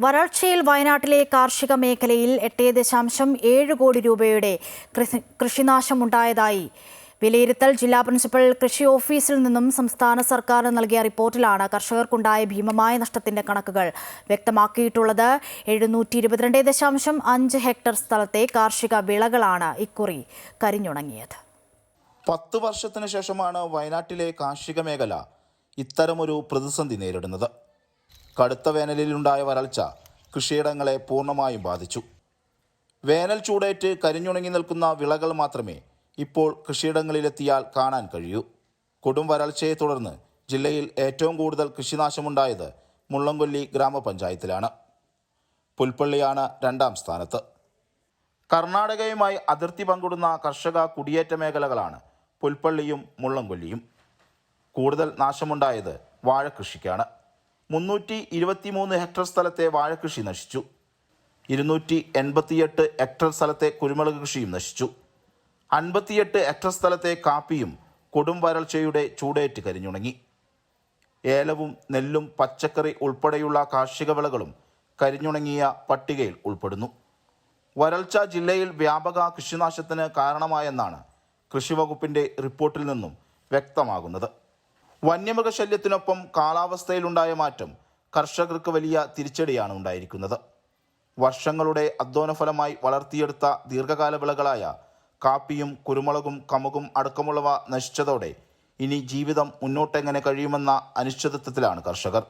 വരൾച്ചയിൽ വയനാട്ടിലെ കാർഷിക മേഖലയിൽ എട്ട് ദശാംശം ഏഴ് കോടി രൂപയുടെ കൃഷി- കൃഷിനാശമുണ്ടായതായി. വിലയിരുത്തൽ ജില്ലാ പ്രിൻസിപ്പൽ കൃഷി ഓഫീസിൽ നിന്നും സംസ്ഥാന സർക്കാരിന് നൽകിയ റിപ്പോർട്ടിലാണ് കർഷകർക്കുണ്ടായ ഭീമമായ നഷ്ടത്തിന്റെ കണക്കുകൾ വ്യക്തമാക്കിയിട്ടുള്ളത്. എഴുന്നൂറ്റി ഇരുപത്തിരണ്ട് ദശാംശം അഞ്ച് ഹെക്ടർ സ്ഥലത്തെ കാർഷിക വിളകളാണ് ഇക്കുറി കരിഞ്ഞുണങ്ങിയത്. പത്ത് വർഷത്തിന് ശേഷമാണ് വയനാട്ടിലെ കാർഷിക മേഖല ഇത്തരമൊരു പ്രതിസന്ധി നേരിടുന്നത്. കടുത്ത വേനലിലുണ്ടായ വരൾച്ച കൃഷിയിടങ്ങളെ പൂർണമായും ബാധിച്ചു. വേനൽ ചൂടേറ്റ് കരിഞ്ഞുണങ്ങി നിൽക്കുന്ന വിളകൾ മാത്രമേ ഇപ്പോൾ കൃഷിയിടങ്ങളിലെത്തിയാൽ കാണാൻ കഴിയൂ. കൊടും വരൾച്ചയെ തുടർന്ന് ജില്ലയിൽ ഏറ്റവും കൂടുതൽ കൃഷിനാശമുണ്ടായത് മുള്ളംകൊല്ലി ഗ്രാമപഞ്ചായത്തിലാണ്. പുൽപ്പള്ളിയാണ് രണ്ടാം സ്ഥാനത്ത്. കർണാടകയുമായി അതിർത്തി പങ്കിടുന്ന കർഷക കുടിയേറ്റ മേഖലകളാണ് പുൽപ്പള്ളിയും മുള്ളംകൊല്ലിയും. കൂടുതൽ നാശമുണ്ടായത് വാഴകൃഷിക്കാണ് മുന്നൂറ്റി ഇരുപത്തിമൂന്ന് ഹെക്ടർ സ്ഥലത്തെ വാഴക്കൃഷി നശിച്ചു. ഇരുന്നൂറ്റി എൺപത്തിയെട്ട് ഹെക്ടർ സ്ഥലത്തെ കുരുമുളക് കൃഷിയും നശിച്ചു. അൻപത്തിയെട്ട് ഹെക്ടർ സ്ഥലത്തെ കാപ്പിയും കൊടും വരൾച്ചയുടെ ചൂടേറ്റ് കരിഞ്ഞുണങ്ങി. ഏലവും നെല്ലും പച്ചക്കറി ഉൾപ്പെടെയുള്ള കാർഷിക വിളകളും കരിഞ്ഞുണങ്ങിയ പട്ടികയിൽ ഉൾപ്പെടുന്നു. വരൾച്ച ജില്ലയിൽ വ്യാപക കൃഷിനാശത്തിന് കാരണമായെന്നാണ് കൃഷിവകുപ്പിന്റെ റിപ്പോർട്ടിൽ നിന്നും വ്യക്തമാകുന്നത്. വന്യമൃഗശല്യത്തിനൊപ്പം കാലാവസ്ഥയിലുണ്ടായ മാറ്റം കർഷകർക്ക് വലിയ തിരിച്ചടിയാണ് ഉണ്ടായിരിക്കുന്നത്. വർഷങ്ങളുടെ അധ്വാനഫലമായി വളർത്തിയെടുത്ത ദീർഘകാല വിളകളായ കാപ്പിയും കുരുമുളകും കമുകും അടക്കമുള്ളവ നശിച്ചതോടെ ഇനി ജീവിതം മുന്നോട്ടെങ്ങനെ കഴിയുമെന്ന അനിശ്ചിതത്വത്തിലാണ് കർഷകർ.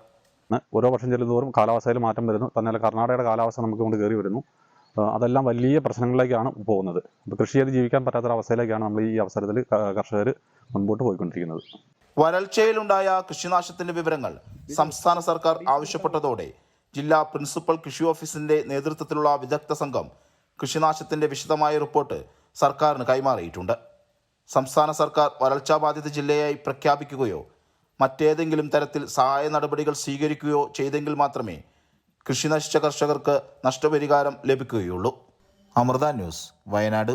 ഓരോ വർഷം ചെല്ലുന്നതോറും കാലാവസ്ഥയിൽ മാറ്റം വരുന്നു. തന്നെയല്ല കർണാടകയുടെ കാലാവസ്ഥ നമുക്ക് കൊണ്ട് കയറി വരുന്നു. അതെല്ലാം വലിയ പ്രശ്നങ്ങളിലേക്കാണ് പോകുന്നത്. അപ്പോൾ കൃഷി ചെയ്ത് ജീവിക്കാൻ പറ്റാത്തൊരവസ്ഥയിലേക്കാണ് നമ്മൾ ഈ അവസരത്തിൽ കർഷകർ മുൻപോട്ട് പോയിക്കൊണ്ടിരിക്കുന്നത്. വരൾച്ചയിലുണ്ടായ കൃഷിനാശത്തിന്റെ വിവരങ്ങൾ സംസ്ഥാന സർക്കാർ ആവശ്യപ്പെട്ടതോടെ ജില്ലാ പ്രിൻസിപ്പൽ കൃഷി ഓഫീസിന്റെ നേതൃത്വത്തിലുള്ള വിദഗ്ധ സംഘം കൃഷിനാശത്തിന്റെ വിശദമായ റിപ്പോർട്ട് സർക്കാരിന് കൈമാറിയിട്ടുണ്ട്. സംസ്ഥാന സർക്കാർ വരൾച്ചാ ബാധിത ജില്ലയായി പ്രഖ്യാപിക്കുകയോ മറ്റേതെങ്കിലും തരത്തിൽ സഹായ നടപടികൾ സ്വീകരിക്കുകയോ ചെയ്തെങ്കിൽ മാത്രമേ കൃഷി നശിച്ച കർഷകർക്ക് നഷ്ടപരിഹാരം ലഭിക്കുകയുള്ളൂ. അമൃത ന്യൂസ് വയനാട്.